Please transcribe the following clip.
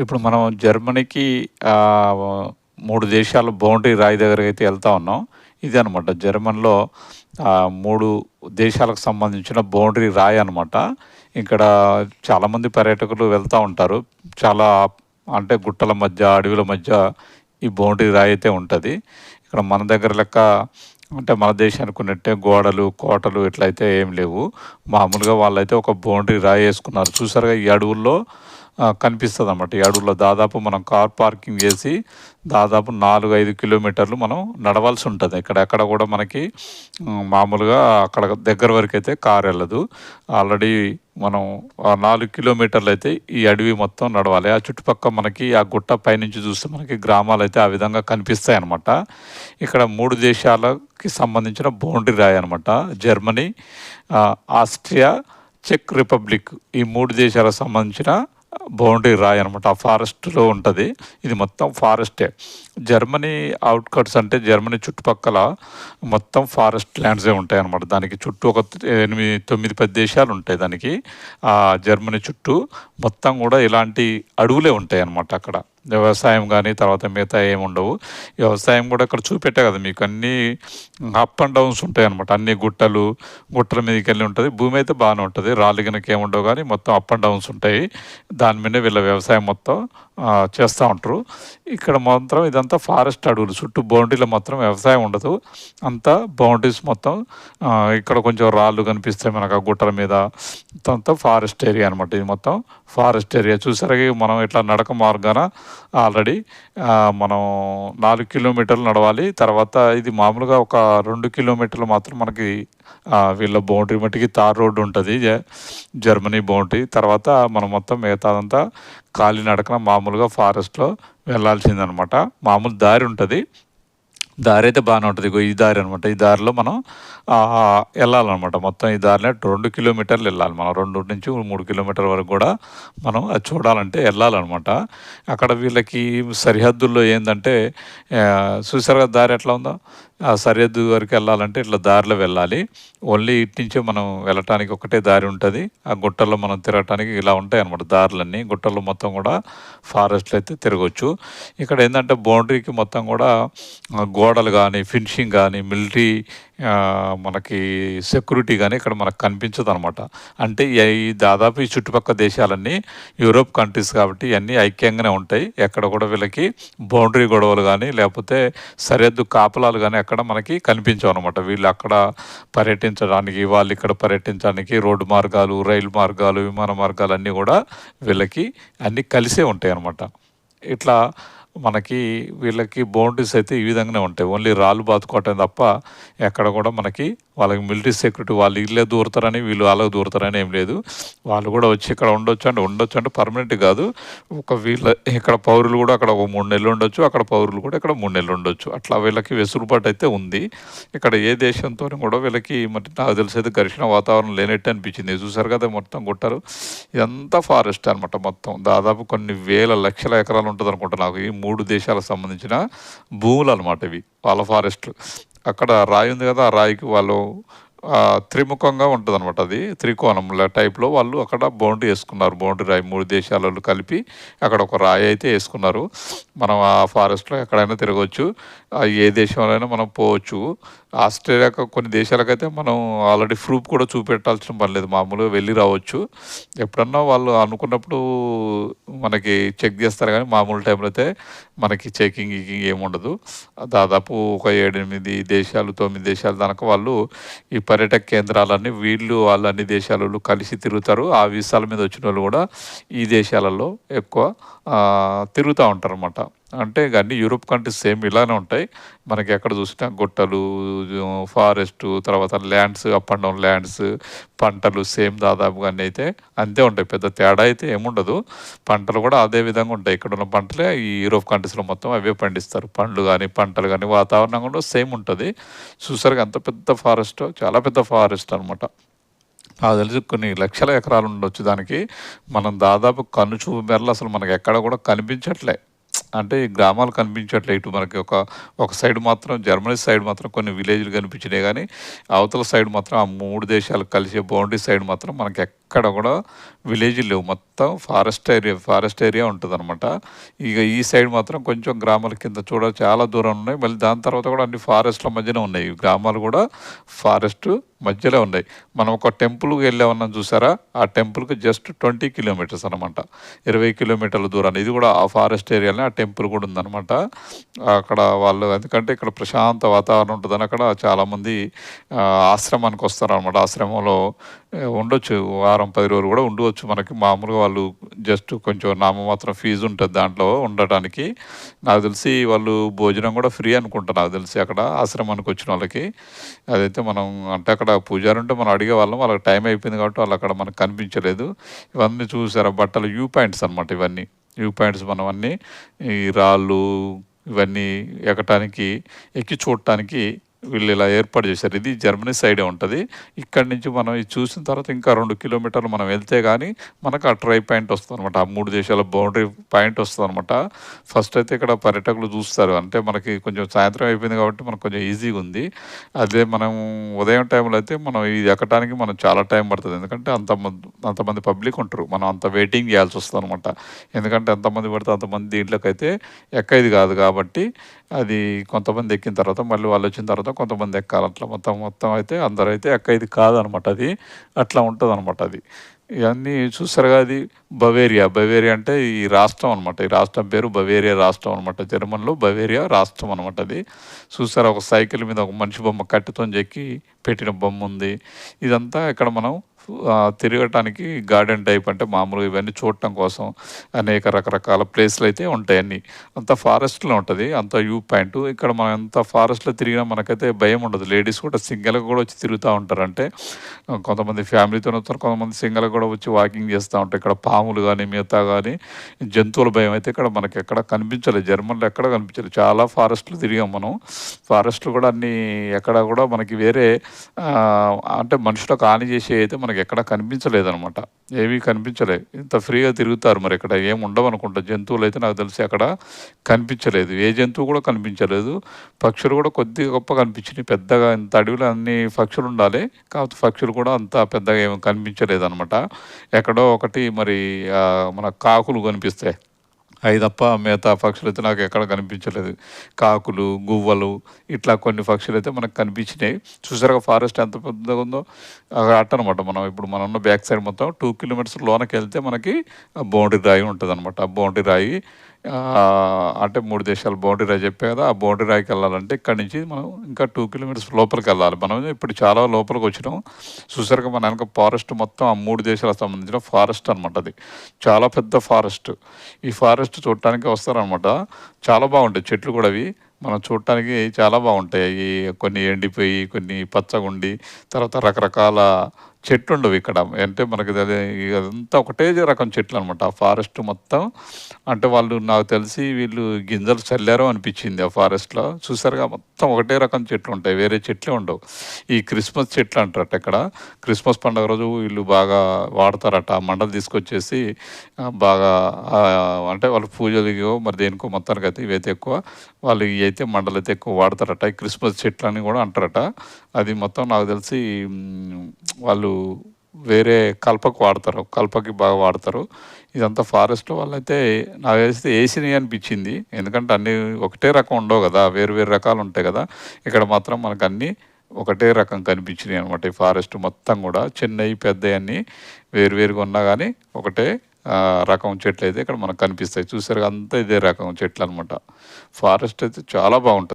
ఇప్పుడు మనం జర్మనీకి మూడు దేశాల బౌండరీ రాయి దగ్గరికి అయితే వెళ్తా ఉన్నాం. ఇదే అనమాట జర్మన్‌లో మూడు దేశాలకు సంబంధించిన బౌండరీ రాయి అనమాట. ఇక్కడ చాలామంది పర్యాటకులు వెళ్తూ ఉంటారు. చాలా అంటే గుట్టల మధ్య, అడవుల మధ్య ఈ బౌండరీ రాయి అయితే ఉంటుంది ఇక్కడ మన దగ్గర లెక్క అంటే మన దేశానికి ఉన్నట్టే గోడలు, కోటలు ఇట్లయితే ఏం లేవు. మామూలుగా వాళ్ళైతే ఒక బౌండరీ రాయి వేసుకున్నారు చూసారుగా ఈ అడవుల్లో కనిపిస్తుంది అన్నమాట ఈ అడవుల్లో దాదాపు మనం కార్ పార్కింగ్ చేసి దాదాపు 4, 5 కిలోమీటర్లు మనం నడవాల్సి ఉంటుంది ఇక్కడ ఎక్కడ కూడా మనకి మామూలుగా అక్కడ దగ్గర వరకు అయితే కార్ వెళ్ళదు ఆల్రెడీ మనం నాలుగు కిలోమీటర్లు అయితే ఈ అడవి మొత్తం నడవాలి. ఆ చుట్టుపక్క మనకి ఆ గుట్ట పైనుంచి చూస్తే మనకి గ్రామాలైతే ఆ విధంగా కనిపిస్తాయి అనమాట ఇక్కడ మూడు దేశాలకి సంబంధించిన బౌండరీ రాయి అనమాట. జర్మనీ, ఆస్ట్రియా, చెక్ రిపబ్లిక్ ఈ మూడు దేశాలకు సంబంధించిన బౌండరీ రాయి అనమాట. ఆ ఫారెస్ట్‌లో ఉంటుంది ఇది మొత్తం ఫారెస్టే. జర్మనీ అవుట్కట్స్ అంటే జర్మనీ చుట్టుపక్కల మొత్తం ఫారెస్ట్ ల్యాండ్సే ఉంటాయన్నమాట. దానికి చుట్టూ ఒక ఎనిమిది తొమ్మిది పది దేశాలు ఉంటాయి దానికి. ఆ జర్మనీ చుట్టూ మొత్తం కూడా ఇలాంటి అడవులే ఉంటాయి అనమాట అక్కడ. వ్యవసాయం కానీ తర్వాత మిగతా ఏముండవు. వ్యవసాయం కూడా ఇక్కడ చూపెట్టా కదా మీకు అన్నీ అప్ అండ్ డౌన్స్ ఉంటాయి అనమాట అన్ని గుట్టలు, గుట్టల మీదకి వెళ్ళి ఉంటుంది భూమి అయితే బాగానే ఉంటుంది రాళ్ళు కనుక ఏముండవు కానీ మొత్తం అప్ అండ్ డౌన్స్ ఉంటాయి. దాని మీద వీళ్ళ వ్యవసాయం మొత్తం చేస్తూ ఉంటారు. ఇక్కడ మాత్రం ఇదంతా ఫారెస్ట్ అడవులు. చుట్టూ బౌండరీలో మాత్రం వ్యవసాయం ఉండదు. అంతా బౌండరీస్ మొత్తం ఇక్కడ కొంచెం రాళ్ళు కనిపిస్తాయి మనకు ఆ గుట్టల మీద. ఇదంతా ఫారెస్ట్ ఏరియా అనమాట. ఇది మొత్తం ఫారెస్ట్ ఏరియా. చూసారా మనం ఇట్లా నడక మార్గాన ఆల్రెడీ మనం నాలుగు కిలోమీటర్లు నడవాలి. తర్వాత ఇది మామూలుగా ఒక రెండు కిలోమీటర్లు మాత్రం మనకి వీళ్ళ బౌండరీ మట్టికి తార్ రోడ్డు ఉంటుంది జర్మనీ బౌండరీ. తర్వాత మనం మొత్తం మిగతాదంతా కాలినడకన మామూలుగా ఫారెస్ట్‌లో వెళ్ళాల్సిందనమాట. మామూలు దారి ఉంటుంది దారి అయితే బాగానే ఉంటుంది ఈ దారి అనమాట. ఈ దారిలో మనం వెళ్ళాలన్నమాట మొత్తం ఈ దారిలో రెండు కిలోమీటర్లు వెళ్ళాలి మనం. 2-3 కిలోమీటర్ల వరకు కూడా మనం అది చూడాలంటే వెళ్ళాలన్నమాట అక్కడ వీళ్ళకి సరిహద్దుల్లో ఏంటంటే ఆహ్, చూసారుగా దారి ఎట్లా ఉందో? ఆ సరిహద్దు వరకు వెళ్ళాలంటే ఇట్లా దారిలో వెళ్ళాలి. ఓన్లీ ఇటు నుంచే మనం వెళ్ళటానికి ఒకటే దారి ఉంటుంది ఆ గుట్టల్లో మనం తిరగటానికి ఇలా ఉంటాయి అనమాట దారులన్నీ. గుట్టల్లో మొత్తం కూడా ఫారెస్ట్‌లో అయితే తిరగొచ్చు. ఇక్కడ ఏంటంటే బౌండరీకి మొత్తం కూడా గోడలు కానీ ఫినిషింగ్ కానీ మిలిటరీ మనకి సెక్యూరిటీ కానీ ఇక్కడ మనకు కనిపించదనమాట. అంటే ఈ దాదాపు ఈ చుట్టుపక్క దేశాలన్నీ యూరోప్ కంట్రీస్ కాబట్టి ఇవన్నీ ఐక్యంగానే ఉంటాయి. ఎక్కడ కూడా వీళ్ళకి బౌండరీ గొడవలు కానీ లేకపోతే సరిహద్దు కాపలాలు కానీ ఎక్కడ మనకి కనిపించవు అనమాట వీళ్ళు అక్కడ పర్యటించడానికి, వాళ్ళు ఇక్కడ పర్యటించడానికి రోడ్డు మార్గాలు, రైలు మార్గాలు, విమాన మార్గాలు అన్నీ కూడా వీళ్ళకి అన్నీ కలిసే ఉంటాయి అనమాట ఇట్లా మనకి వీళ్ళకి బౌండరీస్ అయితే ఈ విధంగానే ఉంటాయి. ఓన్లీ రాళ్ళు బాతుకోవటం తప్ప ఎక్కడ కూడా మనకి వాళ్ళకి మిలిటరీ సెక్యూరిటీ వాళ్ళు ఇల్లే దూరతారని వీళ్ళు వాళ్ళకి దూరతారని ఏం లేదు. వాళ్ళు కూడా వచ్చి ఇక్కడ ఉండొచ్చు అంటే ఉండొచ్చు అంటే పర్మనెంట్ కాదు ఒక వీళ్ళ ఇక్కడ పౌరులు కూడా అక్కడ ఒక మూడు నెలలు ఉండొచ్చు. అక్కడ పౌరులు కూడా ఇక్కడ మూడు నెలలు ఉండొచ్చు. అట్లా వీళ్ళకి వెసులుబాటు అయితే ఉంది. ఇక్కడ ఏ దేశంతో కూడా వీళ్ళకి మరి నాకు తెలిసైతే ఘర్షణ వాతావరణం లేనట్టు అనిపించింది. చూసారు కదా మొత్తం గుట్టలు. ఇదంతా ఫారెస్ట్ అనమాట మొత్తం. దాదాపు కొన్ని వేల లక్షల ఎకరాలు ఉంటదనుకుంటా నాకు. ఈ మూడు దేశాలకు సంబంధించిన భూములు అనమాట ఇవి. వాళ్ళ ఫారెస్ట్‌లు. అక్కడ రాయి ఉంది కదా ఆ రాయికి వాళ్ళు త్రిముఖంగా త్రిముఖంగా అనమాట అది. త్రికోణముల టైప్‌లో వాళ్ళు అక్కడ బౌండరీ వేసుకున్నారు బౌండరీ రాయి మూడు దేశాలలో కలిపి అక్కడ ఒక రాయి అయితే వేసుకున్నారు మనం ఆ ఫారెస్ట్‌లో ఎక్కడైనా తిరగవచ్చు ఏ దేశంలోనైనా మనం పోవచ్చు. ఆస్ట్రేలియాకు కొన్ని దేశాలకైతే మనం ఆల్రెడీ ప్రూఫ్ కూడా చూపెట్టాల్సిన పని లేదు. మామూలుగా వెళ్ళి రావచ్చు. ఎప్పుడన్నా వాళ్ళు అనుకున్నప్పుడు మనకి చెక్ చేస్తారు కానీ మామూలు టైంలో అయితే మనకి చెకింగ్, గీకింగ్ ఏముండదు. దాదాపు ఒక 7, 8 దేశాలు, తొమ్మిది దేశాలు దానక వాళ్ళు ఈ పర్యాటక కేంద్రాలన్నీ వీళ్ళు, వాళ్ళు అన్ని దేశాలలో కలిసి తిరుగుతారు. ఆ వీసాల మీద వచ్చిన వాళ్ళు కూడా ఈ దేశాలలో ఎక్కువ తిరుగుతూ ఉంటారు ఉంటారనమాట. అంటే అన్ని యూరోప్ కంట్రీస్ సేమ్ ఇలానే ఉంటాయి. మనకి ఎక్కడ చూసినా గుట్టలు, ఫారెస్ట్ తర్వాత lands, up and down lands, పంటలు సేమ్ దాదాపుగా అన్నీ అయితే అంతే ఉంటాయి. పెద్ద తేడా అయితే ఏముండదు. పంటలు కూడా అదే విధంగా ఉంటాయి. ఇక్కడ ఉన్న పంటలే ఈ యూరోప్ కంట్రీస్‌లో మొత్తం అవే పండిస్తారు. పండ్లు కానీ పంటలు కానీ వాతావరణం కూడా సేమ్ ఉంటుంది చూసారుగా అంత పెద్ద ఫారెస్ట్ చాలా పెద్ద ఫారెస్ట్ అనమాట. నాకు తెలిసి కొన్ని లక్షల ఎకరాలు ఉండొచ్చు దానికి. మనం దాదాపు కనుచూపు మేరలో అసలు మనకు ఎక్కడ కూడా కనిపించట్లే. అంటే ఈ గ్రామాలు కనిపించట్లే. ఇటు మనకి ఒక ఒక సైడ్ మాత్రం జర్మనీ సైడ్ మాత్రం కొన్ని విలేజ్‌లు కనిపించినాయి కానీ అవతల సైడ్ మాత్రం ఆ మూడు దేశాలు కలిసే బౌండరీ సైడ్ మాత్రం మనకి ఎక్కడ కూడా విలేజ్ లేవు. మొత్తం ఫారెస్ట్ ఏరియా ఫారెస్ట్ ఏరియా ఉంటుందన్నమాట. ఇక ఈ సైడ్ మాత్రం కొంచెం గ్రామాల కింద చూడ చాలా దూరం ఉన్నాయి. మళ్ళీ దాని తర్వాత కూడా అన్ని ఫారెస్ట్ల మధ్యన ఉన్నాయి. గ్రామాలు కూడా ఫారెస్ట్ మధ్యలో ఉన్నాయి. మనం ఒక టెంపుల్కి వెళ్ళామన్నా చూసారా? ఆ టెంపుల్కి జస్ట్ ట్వంటీ కిలోమీటర్స్ అనమాట ఇరవై కిలోమీటర్ల దూరాన్ని. ఇది కూడా ఆ ఫారెస్ట్ ఏరియాలో ఆ టెంపుల్ కూడా ఉందన్నమాట. అక్కడ వాళ్ళు ఎందుకంటే ఇక్కడ ప్రశాంత వాతావరణం ఉంటుందని అక్కడ చాలామంది ఆశ్రమానికి వస్తారు అనమాట ఆశ్రమంలో ఉండొచ్చు. వారం పది రోజులు కూడా ఉండవచ్చు. మనకి మామూలుగా వాళ్ళు జస్ట్ కొంచెం నామమాత్రం ఫీజు ఉంటుంది దాంట్లో ఉండటానికి. నాకు తెలిసి వాళ్ళు భోజనం కూడా ఫ్రీ అనుకుంటా నాకు తెలిసి అక్కడ ఆశ్రమానికి వచ్చిన వాళ్ళకి. అదైతే మనం అంటే అక్కడ పూజారి ఉంటే మనం అడిగే వాళ్ళం వాళ్ళకి టైం అయిపోయింది కాబట్టి వాళ్ళు అక్కడ మనకు కనిపించలేదు. ఇవన్నీ చూసారా? బట్టలు వ్యూ పాయింట్స్ అనమాట ఇవన్నీ. వ్యూ పాయింట్స్ మనం అన్నీ ఈ రాళ్ళు ఇవన్నీ ఎక్కటానికి ఎక్కి చూడటానికి వీళ్ళు ఇలా ఏర్పాటు చేశారు. ఇది జర్మనీ సైడే ఉంటుంది. ఇక్కడి నుంచి మనం ఇది చూసిన తర్వాత ఇంకా రెండు కిలోమీటర్లు మనం వెళ్తే కానీ మనకు ఆ ట్రై పాయింట్ వస్తుంది అనమాట ఆ మూడు దేశాల బౌండరీ పాయింట్ వస్తుంది అనమాట ఫస్ట్ అయితే ఇక్కడ పర్యాటకులు చూస్తారు. అంటే మనకి కొంచెం సాయంత్రం అయిపోయింది కాబట్టి మనకు కొంచెం ఈజీగా ఉంది. అదే మనం ఉదయం టైంలో అయితే మనం ఇది ఎక్కడానికి మనం చాలా టైం పడుతుంది. ఎందుకంటే అంతమంది అంతమంది పబ్లిక్ ఉంటారు. మనం అంత వెయిటింగ్ చేయాల్సి వస్తుంది అనమాట ఎందుకంటే ఎంతమంది పడితే అంతమంది దీంట్లోకి అయితే ఎక్కేది కాదు కాబట్టి అది కొంతమంది ఎక్కిన తర్వాత మళ్ళీ వాళ్ళు వచ్చిన తర్వాత కొంతమంది ఎక్కాలి అట్లా. మొత్తం మొత్తం అయితే అందరూ అయితే ఎక్కేది కాదనమాట అది. అట్లా ఉంటుంది అనమాట అది. ఇవన్నీ చూసారుగా అది బవేరియా. బవేరియా అంటే ఈ రాష్ట్రం అనమాట. ఈ రాష్ట్రం పేరు బవేరియా రాష్ట్రం అనమాట. జర్మన్లో బవేరియా రాష్ట్రం అనమాట అది. చూసారా ఒక సైకిల్ మీద ఒక మనిషి బొమ్మ కట్టెతో చెక్కి పెట్టిన బొమ్మ ఉంది. ఇదంతా ఇక్కడ మనం తిరగటానికి గార్డెన్ టైప్ అంటే మామూలుగా ఇవన్నీ చూడటం కోసం అనేక రకరకాల ప్లేస్లు అయితే ఉంటాయి అన్ని. అంత ఫారెస్ట్లో ఉంటుంది అంత వ్యూ పాయింట్. ఇక్కడ మనం ఎంత ఫారెస్ట్లో తిరిగినా మనకైతే భయం ఉండదు. లేడీస్ కూడా సింగిల్గా కూడా వచ్చి తిరుగుతూ ఉంటారు అంటే కొంతమంది ఫ్యామిలీతో వస్తారు కొంతమంది సింగిల్గా కూడా వచ్చి వాకింగ్ చేస్తూ ఉంటారు. ఇక్కడ పాములు కానీ మిగతా కానీ జంతువుల భయం అయితే ఇక్కడ మనకి ఎక్కడ కనిపించలేదు. జర్మన్లో ఎక్కడ కనిపించలేదు. చాలా ఫారెస్ట్లు తిరిగాం మనం. ఫారెస్ట్లు కూడా అన్నీ ఎక్కడ కూడా మనకి వేరే అంటే మనుషులకు హాని చేసి అయితే మనకి మనకి ఎక్కడ కనిపించలేదనమాట ఏమీ కనిపించలేదు ఇంత ఫ్రీగా తిరుగుతారు మరి ఇక్కడ ఏం అనుకుంటా జంతువులు అయితే నాకు తెలిసి అక్కడ కనిపించలేదు. ఏ జంతువు కూడా కనిపించలేదు. పక్షులు కూడా కొద్దిగా గొప్ప కనిపించినాయి. పెద్దగా ఇంత అడవిలో అన్ని పక్షులు ఉండాలి. కాకపోతే పక్షులు కూడా అంత పెద్దగా ఏమి కనిపించలేదు అనమాట ఎక్కడో ఒకటి మరి మన కాకులు కనిపిస్తాయి. అవి తప్ప మిగతా పక్షులు అయితే నాకు ఎక్కడ కనిపించలేదు. కాకులు గువ్వలు ఇట్లా కొన్ని పక్షులు అయితే మనకు కనిపించినాయి. చూసారుగా ఫారెస్ట్ ఎంత పెద్దగా ఉందో? అట్టనమాట మనం. ఇప్పుడు మనం ఉన్న బ్యాక్ సైడ్ మొత్తం టూ కిలోమీటర్స్ లోనకి వెళ్తే మనకి బౌండరీ రాయి ఉంటుంది అనమాట ఆ బౌండరీ రాయి అంటే మూడు దేశాల బౌండరీ రాయి చెప్పే కదా ఆ బౌండరీ రాయికి వెళ్ళాలంటే ఇక్కడ నుంచి మనం ఇంకా టూ కిలోమీటర్స్ లోపలికి వెళ్ళాలి. మనం ఇప్పుడు చాలా లోపలికి వచ్చినాం. చూసారుగా మన వెనక ఫారెస్ట్ మొత్తం ఆ మూడు దేశాలకు సంబంధించిన ఫారెస్ట్ అనమాట అది. చాలా పెద్ద ఫారెస్ట్. ఈ ఫారెస్ట్ చూడటానికి వస్తారనమాట చాలా బాగుంటాయి చెట్లు కూడా అవి. మనం చూడటానికి చాలా బాగుంటాయి. అవి కొన్ని ఎండిపోయి కొన్ని పచ్చగుండి తర్వాత రకరకాల చెట్లు ఉండవు ఇక్కడ. అంటే మనకి అది అదంతా ఒకటే రకం చెట్లు అనమాట ఆ ఫారెస్ట్ మొత్తం అంటే వాళ్ళు నాకు తెలిసి వీళ్ళు గింజలు చల్లారో అనిపించింది ఆ ఫారెస్ట్లో. చూసారుగా మొత్తం ఒకటే రకం చెట్లు ఉంటాయి. వేరే చెట్లే ఉండవు. ఈ క్రిస్మస్ చెట్లు అంటారట ఇక్కడ. క్రిస్మస్ పండుగ రోజు వీళ్ళు బాగా వాడతారట. ఆ మండలు తీసుకొచ్చేసి బాగా అంటే వాళ్ళు పూజలు మరి దేనికో మొత్తానికి అయితే ఇవైతే ఎక్కువ వాళ్ళు ఇవి అయితే మండలు అయితే ఎక్కువ వాడతారట. ఈ క్రిస్మస్ చెట్లు అని కూడా అంటారట. అది మొత్తం నాకు తెలిసి వాళ్ళు వేరే కల్పకు వాడతారు కల్పకి బాగా వాడతారు. ఇదంతా ఫారెస్ట్లో వాళ్ళైతే నాకు తెలిస్తే ఏసీని అనిపించింది. ఎందుకంటే అన్నీ ఒకటే రకం ఉండవు కదా వేరు వేరు రకాలు ఉంటాయి కదా. ఇక్కడ మాత్రం మనకు అన్నీ ఒకటే రకం కనిపించినాయి అనమాట ఈ ఫారెస్ట్ మొత్తం కూడా. చిన్నవి పెద్దవి అన్నీ వేరువేరుగా ఉన్నా కానీ ఒకటే రకం చెట్లు అయితే ఇక్కడ మనకు కనిపిస్తాయి. చూసారు అంతా ఇదే రకం చెట్లు అనమాట ఫారెస్ట్ అయితే చాలా బాగుంటుంది.